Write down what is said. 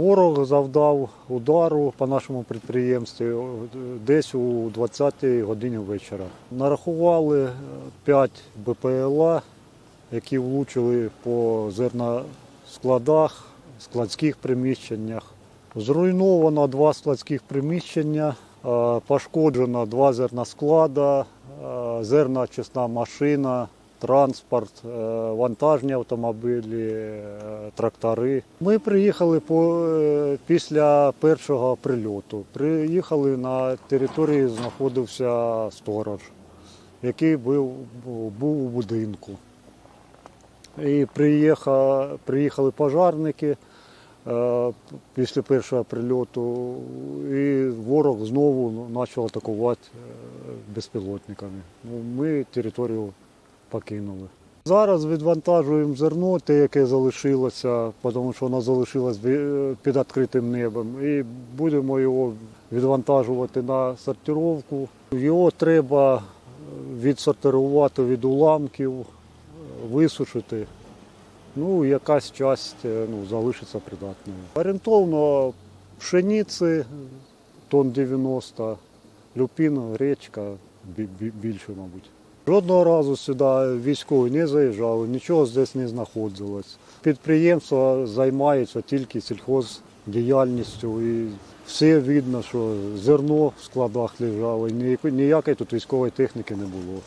Ворог завдав удару по нашому підприємстві десь у 20-й годині вечора. Нарахували 5 БПЛА, які влучили по зерноскладах, складських приміщеннях. Зруйновано два складських приміщення, е, пошкоджено два зерносклада, е, зерночисна машина, транспорт, е, вантажні автомобілі, е, трактори. Ми приїхали по, е, після першого прильоту. Приїхали на території, знаходився сторож, який був, був у будинку. І приїхали, приїхали пожарники після першого прильоту, і ворог знову почав атакувати безпілотниками. Ну, Ми територію покинули. Зараз відвантажуємо зерно, те, яке залишилося, тому що воно залишилось під відкритим небом. І будемо його відвантажувати на сортировку. Його треба відсортирувати від уламків, висушити. Ну, якась часть е, ну, залишиться придатною. Орієнтовно пшениці тонн 90, люпін, гречка бі- бі- більше, мабуть. Жодного разу сюди військові не заїжджали, нічого здесь не знаходилось. Підприємство займається тільки сільхоздіяльністю і все видно, що зерно в складах лежало, і ніякої- тут військової техніки не було.